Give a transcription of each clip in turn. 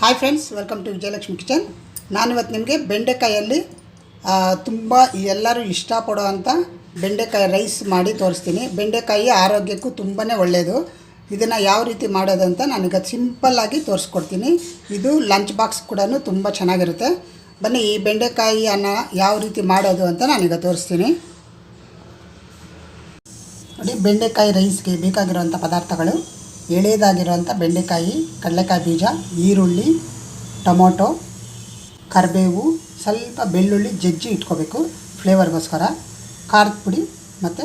Hi friends welcome to Vijayalakshmi kitchen ನಾನಿವತ್ತು ನಿಮಗೆ ಬೆಂಡೆಕಾಯಲ್ಲಿ ತುಂಬ ಎಲ್ಲರೂ ಇಷ್ಟಪಡುವಂಥ ಬೆಂಡೆಕಾಯಿ ರೈಸ್ ಮಾಡಿ ತೋರಿಸ್ತೀನಿ. ಬೆಂಡೆಕಾಯಿ ಆರೋಗ್ಯಕ್ಕೂ ತುಂಬಾ ಒಳ್ಳೆಯದು ಇದನ್ನು ಯಾವ ರೀತಿ ಮಾಡೋದು ಅಂತ ನಾನೀಗ ಸಿಂಪಲ್ಲಾಗಿ ತೋರಿಸ್ಕೊಡ್ತೀನಿ. ಇದು ಲಂಚ್ ಬಾಕ್ಸ್ ಕೂಡ ತುಂಬ ಚೆನ್ನಾಗಿರುತ್ತೆ. ಬನ್ನಿ, ಈ ಬೆಂಡೆಕಾಯಿಯನ್ನು ಯಾವ ರೀತಿ ಮಾಡೋದು ಅಂತ ನಾನೀಗ ತೋರಿಸ್ತೀನಿ. ನೋಡಿ, ಬೆಂಡೆಕಾಯಿ ರೈಸ್ಗೆ ಬೇಕಾಗಿರುವಂಥ ಪದಾರ್ಥಗಳು. ಎಳೆದಾಗಿರುವಂಥ ಬೆಂಡೆಕಾಯಿ, ಕಡಲೆಕಾಯಿ ಬೀಜ, ಈರುಳ್ಳಿ, ಟೊಮೊಟೊ, ಕರಿಬೇವು, ಸ್ವಲ್ಪ ಬೆಳ್ಳುಳ್ಳಿ ಜಜ್ಜಿ ಇಟ್ಕೋಬೇಕು ಫ್ಲೇವರ್ಗೋಸ್ಕರ. ಖಾರದ ಪುಡಿ ಮತ್ತು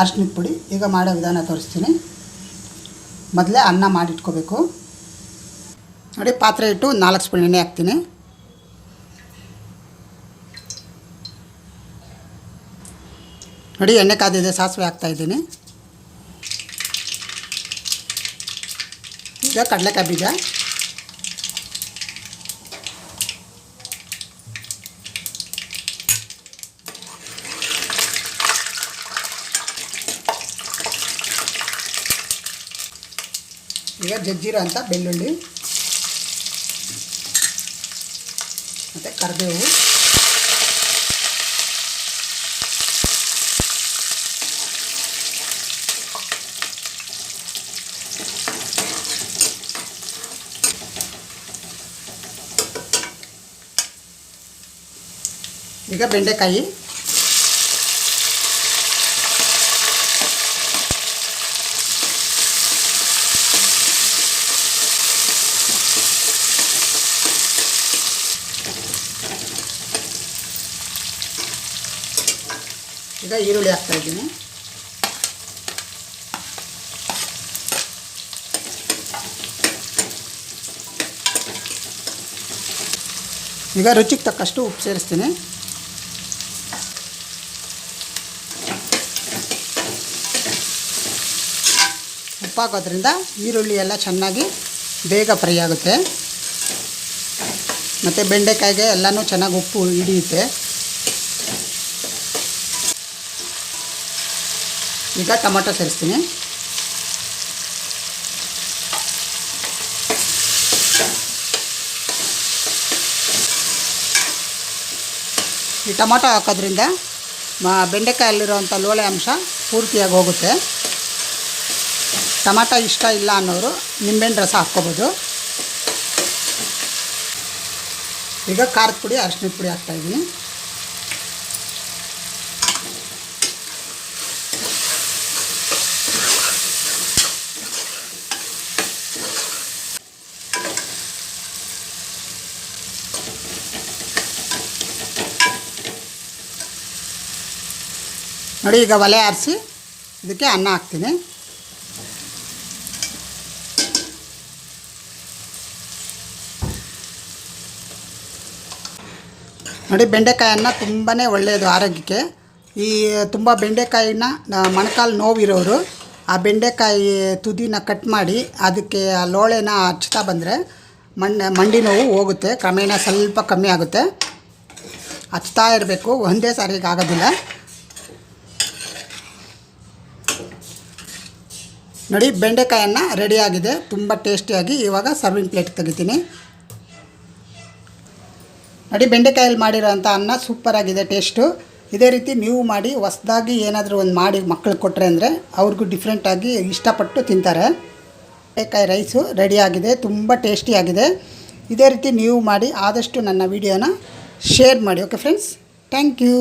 ಅರ್ಶಿನದ ಪುಡಿ. ಈಗ ಮಾಡೋ ವಿಧಾನ ತೋರಿಸ್ತೀನಿ. ಮೊದಲೇ ಅನ್ನ ಮಾಡಿಟ್ಕೋಬೇಕು. ನೋಡಿ, ಪಾತ್ರೆ ಇಟ್ಟು ನಾಲ್ಕು ಸ್ಪೂನ್ ಎಣ್ಣೆ ಹಾಕ್ತೀನಿ. ನೋಡಿ, ಎಣ್ಣೆ ಕಾದಿದೆ ಸಾಸಿವೆ ಹಾಕ್ತಾಯಿದ್ದೀನಿ ಈಗ ಕಡಲೆಕಾಯಿ ಬೀಜ ಈಗ ಜಜ್ಜಿರೋ ಅಂಥ ಬೆಳ್ಳುಳ್ಳಿ ಮತ್ತು ಕರಿಬೇವು ಈಗ ಬೆಂಡೆಕಾಯಿ ಈಗ ಈರುಳ್ಳಿ ಹಾಕ್ತಾ ಇದ್ದೀನಿ ಈಗ ರುಚಿಗೆ ತಕ್ಕಷ್ಟು ಉಪ್ಪು ಸೇರಿಸ್ತೀನಿ ಉಪ್ಪು ಹಾಕೋದ್ರಿಂದ ಈರುಳ್ಳಿ ಎಲ್ಲ ಚೆನ್ನಾಗಿ ಬೇಗ ಫ್ರೈ ಆಗುತ್ತೆ. ಮತ್ತು ಬೆಂಡೆಕಾಯಿಗೆ ಎಲ್ಲನೂ ಚೆನ್ನಾಗಿ ಉಪ್ಪು ಹಿಡಿಯುತ್ತೆ. ಈಗ ಟೊಮೊಟೊ ಸೇರಿಸ್ತೀನಿ. ಈ ಟೊಮೊಟೊ ಹಾಕೋದ್ರಿಂದ ಬೆಂಡೆಕಾಯಲ್ಲಿರುವಂಥ ಲೋಳೆ ಅಂಶ ಪೂರ್ತಿಯಾಗಿ ಹೋಗುತ್ತೆ. ಟೊಮೊಟೊ ಇಷ್ಟ ಇಲ್ಲ ಅನ್ನೋರು ನಿಂಬೆಹಣ್ಣು ರಸ ಹಾಕ್ಕೋಬೋದು. ಈಗ ಖಾರದ ಪುಡಿ ಅರಿಶಿನದ ಪುಡಿ ಹಾಕ್ತಾಯಿದ್ದೀನಿ ನೋಡಿ, ಈಗ ಒಲೆ ಆರಿಸಿ ಇದಕ್ಕೆ ಅನ್ನ ಹಾಕ್ತೀನಿ. ನೋಡಿ, ಬೆಂಡೆಕಾಯನ್ನ ತುಂಬಾ ಒಳ್ಳೆಯದು ಆರೋಗ್ಯಕ್ಕೆ. ಈ, ತುಂಬ ಬೆಂಡೆಕಾಯಿನ ಮೊಣಕಾಲು ನೋವಿರೋರು, ಆ ಬೆಂಡೆಕಾಯಿ ತುದಿನ ಕಟ್ ಮಾಡಿ, ಅದಕ್ಕೆ ಆ ಲೋಳೆನ ಹಚ್ತಾ ಬಂದರೆ ಮಣ್ಣು, ಮಂಡಿ ನೋವು ಹೋಗುತ್ತೆ. ಕ್ರಮೇಣ ಸ್ವಲ್ಪ ಕಮ್ಮಿ ಆಗುತ್ತೆ. ಹಚ್ತಾ ಇರಬೇಕು. ಒಂದೇ ಸಾರಿಗೆ ಆಗೋದಿಲ್ಲ. ನೋಡಿ, ಬೆಂಡೆಕಾಯನ್ನು ರೆಡಿಯಾಗಿದೆ ತುಂಬ ಟೇಸ್ಟಿಯಾಗಿ ಇವಾಗ ಸರ್ವಿಂಗ್ ಪ್ಲೇಟ್ ತೆಗಿತೀನಿ. ನೋಡಿ, ಬೆಂಡೆಕಾಯಲ್ಲಿ ಮಾಡಿರೋಂಥ ಅನ್ನ ಸೂಪರಾಗಿದೆ ಟೇಸ್ಟು ಇದೇ ರೀತಿ ನೀವು ಮಾಡಿ, ಹೊಸ್ದಾಗಿ ಏನಾದರೂ ಒಂದು ಮಾಡಿ ಮಕ್ಕಳಿಗೆ ಕೊಟ್ಟರೆ ಅಂದರೆ ಅವ್ರಿಗೂ ಡಿಫ್ರೆಂಟಾಗಿ ಇಷ್ಟಪಟ್ಟು ತಿಂತಾರೆ. ಬೆಂಡೆಕಾಯಿ ರೈಸು ರೆಡಿಯಾಗಿದೆ ತುಂಬ ಟೇಸ್ಟಿಯಾಗಿದೆ ಇದೇ ರೀತಿ ನೀವು ಮಾಡಿ, ಆದಷ್ಟು ನನ್ನ ವಿಡಿಯೋನ ಶೇರ್ ಮಾಡಿ. Okay friends thank you